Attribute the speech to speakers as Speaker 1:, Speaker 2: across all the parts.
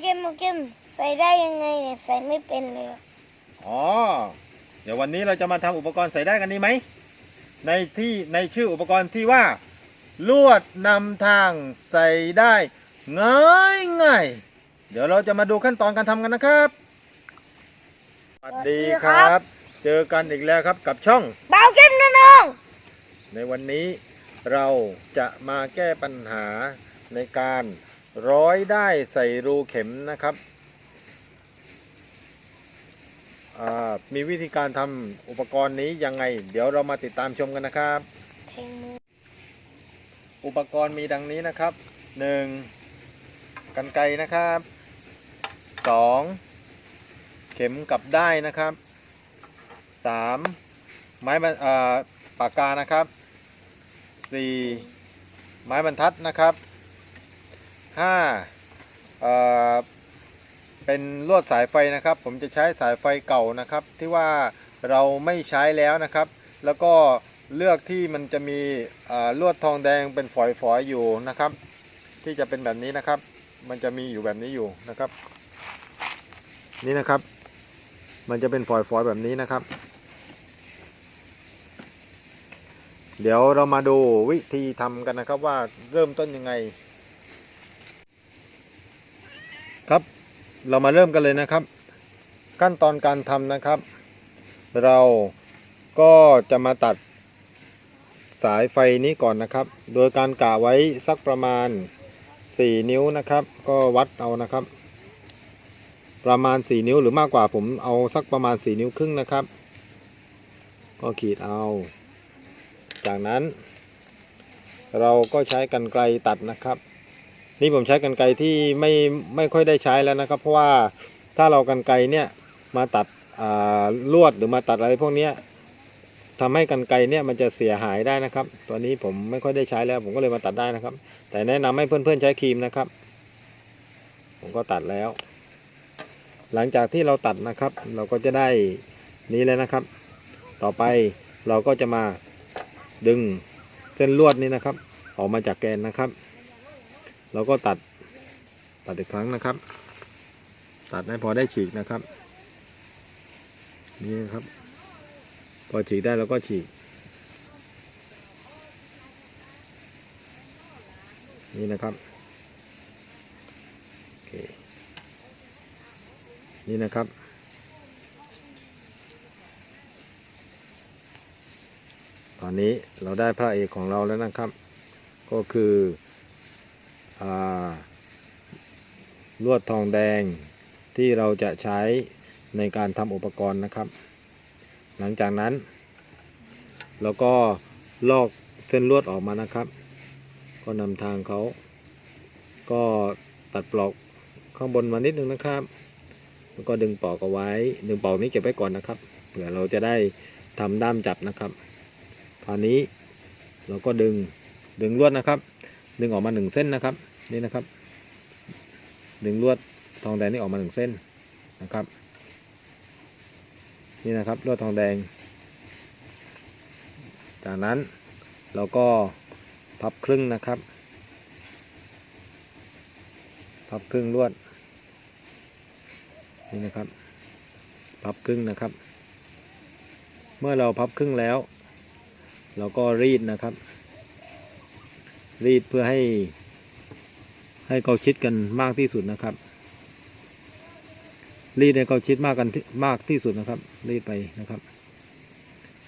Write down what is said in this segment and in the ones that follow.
Speaker 1: เกมโปเกมใส่ได้ยังไงเนี่ยใส่ไม่เป็นเลยอะ
Speaker 2: อ๋อ เดี๋ยววันนี้เราจะมาทำอุปกรณ์ใส่ได้กันดีไหม ในที่ในชื่ออุปกรณ์ที่ว่า ลวดนำทางใส่ได้ง่ายง่ายๆเดี๋ยวเราจะมาดูขั้นตอนการทำกันนะครับ สวัสดีครับ เจอกันอีกแล้วครับกับช่อง
Speaker 1: เบาเกมนะน้อง
Speaker 2: ในวันนี้เราจะมาแก้ปัญหาในการ ร้อยได้ใส่รูเข็มนะครับ มีวิธีการทำอุปกรณ์นี้ยังไง เดี๋ยวเรามาติดตามชมกันนะครับ
Speaker 1: อุ
Speaker 2: ปกรณ์มีดังนี้นะครับ 1. กันไกนะครับ 2. เข็มกับได้นะครับ 3. ไม้บรรปากกานะครับ 4. ไม้บรรทัดนะครับ 5. เอ่อเป็นลวดสายไฟนะครับ ผมจะใช้สายไฟเก่านะครับ ที่ว่าเราไม่ใช้แล้วนะครับ แล้วก็เลือกที่มันจะมีลวดทองแดงเป็นฝอยๆอยู่นะครับ ที่จะเป็นแบบนี้นะครับ มันจะมีอยู่แบบนี้อยู่นะครับ นี่นะครับ มันจะเป็นฝอยๆแบบนี้นะครับ เดี๋ยวเรามาดูวิธีทำกันนะครับว่าเริ่มต้นยังไง ครับ เรามาเริ่มกันเลยนะครับ ขั้นตอนการทำนะครับ เราก็จะมาตัดสายไฟนี้ก่อนนะครับ โดยการกะไว้สักประมาณ 4 นิ้วนะครับ ก็วัดเอานะครับ ประมาณ 4 นิ้วหรือมากกว่าผมเอาสักประมาณ 4 นิ้วครึ่งนะครับ ก็ขีดเอา จากนั้น เราก็ใช้กันไกลตัดนะครับ นี่ผมใช้กันไกที่ไม่ไม่ค่อยได้ใช้แล้วนะครับ เพราะว่าถ้าเรากันไกเนี่ยมาตัดลวดหรือมาตัดอะไรพวกนี้ทำให้กันไกเนี่ยมันจะเสียหายได้นะครับ ตัวนี้ผมไม่ค่อยได้ใช้แล้ว ผมก็เลยมาตัดได้นะครับ แต่แนะนำให้เพื่อนๆใช้ครีมนะครับ ผมก็ตัดแล้ว หลังจากที่เราตัดนะครับ เราก็จะได้นี้เลยนะครับ ต่อไปเราก็จะมาดึงเส้นลวดนี้นะครับ ออกมาจากแกนนะครับ เราก็ตัดตัดอีกครั้งนะครับ ตัดให้พอได้ฉีกนะครับ นี่นะครับ พอฉีกได้เราก็ฉีก นี่นะครับโอเคนี่นะครับตอนนี้เราได้พระเอกของเราแล้วนะครับ ก็คือ ลวดทองแดงที่เราจะใช้ในการทำอุปกรณ์นะครับ หลังจากนั้นเราก็ลอกเส้นลวดออกมานะครับ ก็นำทางเขา ก็ตัดปลอกข้างบนมานิดนึงนะครับแล้วก็ดึงปลอกเอาไว้ ดึงปลอกนี้เก็บไว้ก่อนนะครับเผื่อเราจะได้ทำด้ามจับนะครับคราวนี้เราก็ดึงดึงลวดนะครับ ดึงออกมาหนึ่งเส้นนะครับ นี่นะครับ ดึงลวดทองแดงนี่ออกมาหนึ่งเส้นนะครับ นี่นะครับลวดทองแดง จากนั้นเราก็พับครึ่งนะครับ พับครึ่งลวด นี่นะครับ พับครึ่งนะครับ เมื่อเราพับครึ่งแล้ว เราก็รีดนะครับ รีดเพื่อให้ ให้เขาชิดกันมากที่สุดนะครับ รีดให้เขาชิดมากกันมากที่สุดนะครับ รีดไปนะครับ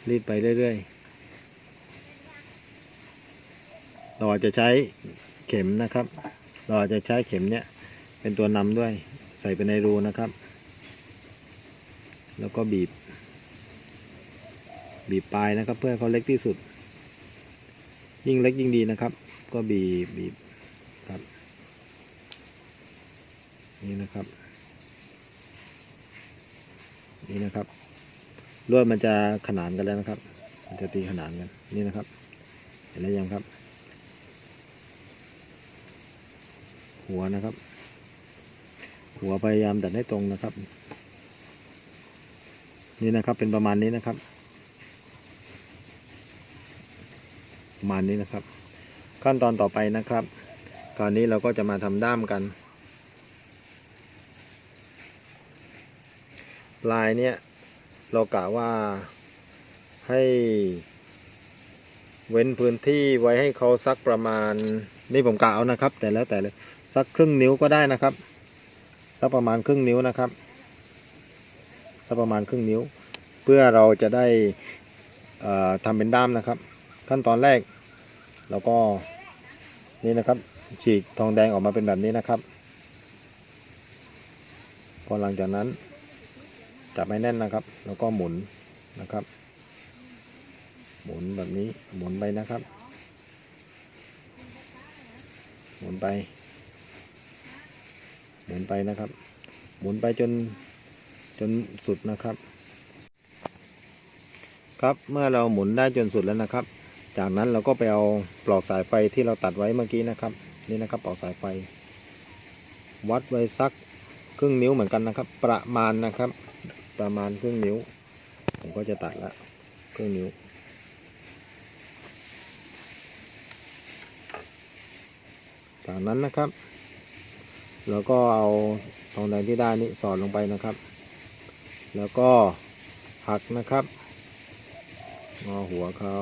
Speaker 2: รีดไปเรื่อยๆ เราอาจจะใช้เข็มนะครับ เราอาจจะใช้เข็มเนี้ยเป็นตัวนำด้วย ใส่ไปในรูนะครับ แล้วก็บีบ บีบปลายนะครับ เพื่อให้เขาเล็กที่สุด ยิ่งเล็กยิ่งดีนะครับ ก็บีบบีบ นี่นะครับ นี่นะครับลวดมันจะขนานกันแล้วนะครับ มันจะตีขนานกัน นี่นะครับ เห็นแล้วยังครับ หัวนะครับ หัวพยายามดัดให้ตรงนะครับ นี่นะครับเป็นประมาณนี้นะครับ ประมาณนี้นะครับ ขั้นตอนต่อไปนะครับ คราวนี้เราก็จะมาทำด้ามกัน ลายเนี่ยเรากะว่าให้เว้นพื้นที่ไว้ให้เขาสักประมาณนี่ผมกะเอานะครับ แต่แล้วแต่เลยสักครึ่งนิ้วก็ได้นะครับ สักประมาณครึ่งนิ้วนะครับ สักประมาณครึ่งนิ้ว เพื่อเราจะได้เอ่อทำเป็นด้ามนะครับ ขั้นตอนแรกเราก็นี่นะครับ ฉีกทองแดงออกมาเป็นแบบนี้นะครับ พอหลังจากนั้น จับให้แน่นนะครับ แล้วก็หมุนนะครับ หมุนแบบนี้หมุนไปนะครับ หมุนไป หมุนไปนะครับ หมุนไปจนจนสุดนะครับ ครับเมื่อเราหมุนได้จนสุดแล้วนะครับ จากนั้นเราก็ไปเอาปลอกสายไฟที่เราตัดไว้เมื่อกี้นะครับ นี่นะครับปลอกสายไฟ วัดไว้สักครึ่งนิ้วเหมือนกันนะครับ ประมาณนะครับ ประมาณครึ่งนิ้ว ผมก็จะตัดละครึ่งนิ้ว จากนั้นนะครับเราก็เอาทองแดงที่ได้นี้สอดลงไปนะครับ แล้วก็หักนะครับงอหัวเขา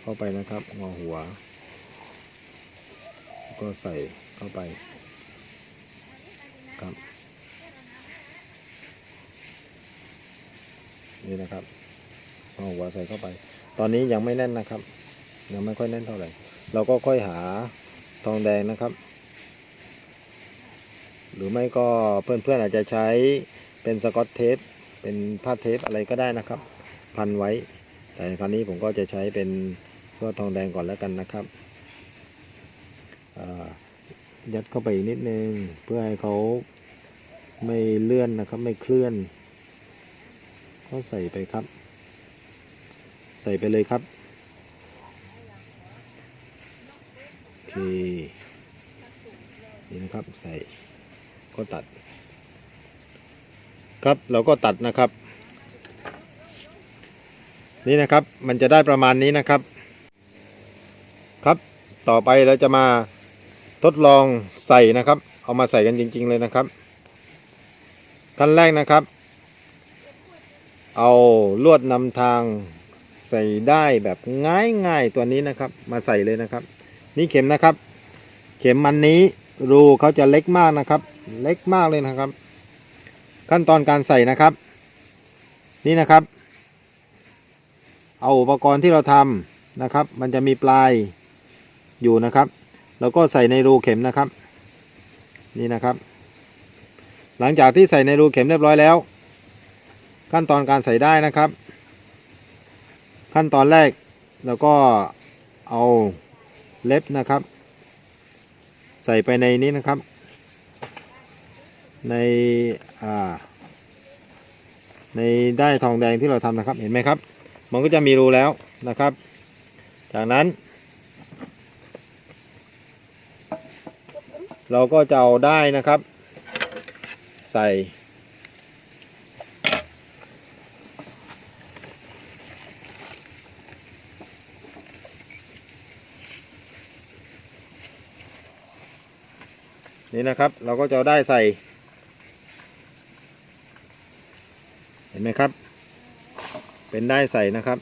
Speaker 2: เข้าไปนะครับงอหัว ก็ใส่เข้าไปครับ นี่นะครับงอาหัวใส่เข้าไป ตอนนี้ยังไม่แน่นนะครับ ยังไม่ค่อยแน่นเท่าไหร่ เราก็ค่อยหาทองแดงนะครับ หรือไม่ก็เพื่อนๆอาจจะใช้เป็นสกอตเทป เป็นผ้าเทปอะไรก็ได้นะครับ พันไว้ แต่คราวนี้ผมก็จะใช้เป็นลวดทองแดงก่อนแล้วกันนะครับยัดเข้าไปอีกนิดนึง เพื่อให้เขาไม่เลื่อนนะครับ ไม่เคลื่อน ก็ใส่ไปครับ ใส่ไปเลยครับโอเคนี่นะครับใส่ก็ตัด ครับเราก็ตัดนะครับ นี่นะครับมันจะได้ประมาณนี้นะครับ ครับต่อไปเราจะมาทดลองใส่นะครับ เอามาใส่กันจริง ๆ เลยนะครับขั้นแรกนะครับ เอาลวดนำทางใส่ได้แบบง่ายๆตัวนี้นะครับ มาใส่เลยนะครับ นี่เข็มนะครับ เข็มมันนี้รูเขาจะเล็กมากนะครับ เล็กมากเลยนะครับ ขั้นตอนการใส่นะครับ นี่นะครับ เอาอุปกรณ์ที่เราทำนะครับ มันจะมีปลายอยู่นะครับแล้วก็ใส่ในรูเข็มนะครับ นี่นะครับ หลังจากที่ใส่ในรูเข็มเรียบร้อยแล้ว ขั้นตอนการใส่ได้นะครับ ขั้นตอนแรกเราก็เอาเล็บนะครับ ใส่ไปในนี้นะครับ ในอ่าในได้ทองแดงที่เราทำนะครับเห็นไหมครับ มันก็จะมีรูแล้วนะครับ จากนั้น เราก็จะเอาได้นะครับ ใส่ นี่นะครับ เราก็จะได้ใส่ เห็นไหมครับ เป็นได้ใส่นะครับ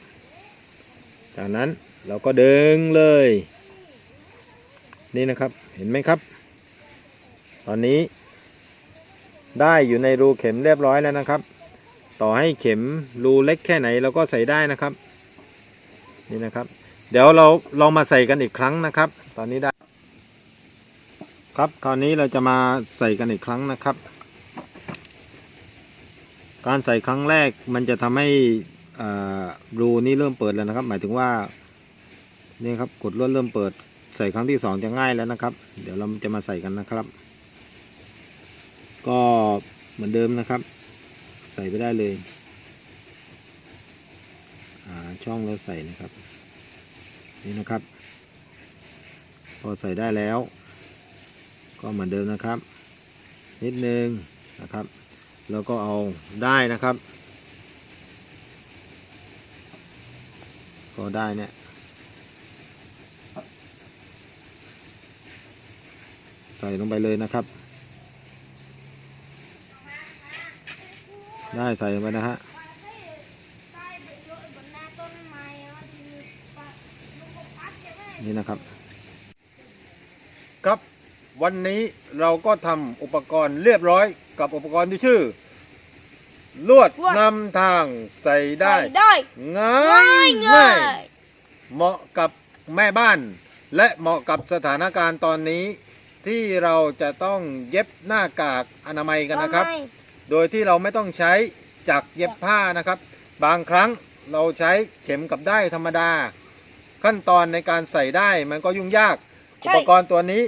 Speaker 2: จากนั้นเราก็ดึงเลย นี่นะครับเห็นไหมครับ ตอนนี้ ได้อยู่ในรูเข็มเรียบร้อยแล้วนะครับ ต่อให้เข็มรูเล็กแค่ไหนเราก็ใส่ได้นะครับ นี่นะครับ เดี๋ยวเราลองมาใส่กันอีกครั้งนะครับ ตอนนี้ได้ ครับคราวนี้เราจะมาใส่กันอีกครั้งนะครับ การใส่ครั้งแรกมันจะทำให้รูนี้เริ่มเปิดแล้วนะครับ หมายถึงว่านี่ครับกดลวดเริ่มเปิด ใส่ครั้งที่สองจะง่ายแล้วนะครับ เดี๋ยวเราจะมาใส่กันนะครับ ก็เหมือนเดิมนะครับ ใส่ไปได้เลยหาช่องแล้วใส่นะครับ นี่นะครับ พอใส่ได้แล้ว ก็เหมือนเดิมนะครับ นิดนึงนะครับ แล้วก็เอาได้นะครับ ก็ได้เนี่ยใส่ลงไปเลยนะครับ ได้ใส่ไปนะฮะ
Speaker 1: ใต้ไปนหน้าต้นไม้อะที่มีปะ
Speaker 2: นี่นะครับ วันนี้เราก็ทำอุปกรณ์เรียบร้อยกับอุปกรณ์ที่ชื่อ ลวดนำทางใส่ได้
Speaker 1: ใส่ได้
Speaker 2: ง่า
Speaker 1: ง่าย
Speaker 2: ย
Speaker 1: ง่าย
Speaker 2: เหมาะกับแม่บ้าน และเหมาะกับสถานการณ์ตอนนี้ ที่เราจะต้องเย็บหน้ากากอนามัยกันนะครับ
Speaker 1: ทำไม
Speaker 2: โดยที่เราไม่ต้องใช้จักรเย็บผ้านะครับ บางครั้งเราใช้เข็มกับได้ายธรรมดา ขั้นตอนในการใส่ได้มันก็ยุ่งยาก อุปกรณ์ตัวนี้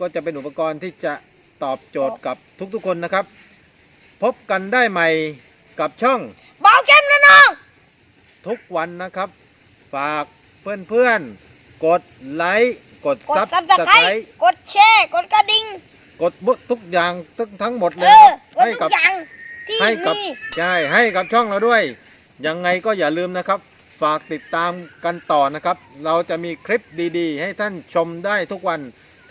Speaker 2: ก็จะเป็นอุปกรณ์ที่จะตอบโจทย์กับทุกๆคนนะครับ พบกันได้ใหม่กับช่อง
Speaker 1: เบาเข้มนะน้อง
Speaker 2: ทุกวันนะครับ ฝากเพื่อนๆ กดไลค์ กด
Speaker 1: กด
Speaker 2: ซับ
Speaker 1: ซับ
Speaker 2: ส
Speaker 1: ส
Speaker 2: ไค
Speaker 1: ไคร
Speaker 2: ร
Speaker 1: ต์กดแชร์ กดกระดิ่ง
Speaker 2: กดบุทุกอย่างทั้งทั้งหมดเล
Speaker 1: เอย
Speaker 2: ค
Speaker 1: อ
Speaker 2: รับ
Speaker 1: กด
Speaker 2: ให้
Speaker 1: ทุ
Speaker 2: กับ
Speaker 1: กอย่างที่
Speaker 2: ให้กับ
Speaker 1: มี
Speaker 2: ใช่ให้กับช่องเราด้วย ยังไงก็อย่าลืมนะครับ ฝากติดตามกันต่อนะครับ เราจะมีคลิปดีๆ ให้ท่านชมได้ทุกวัน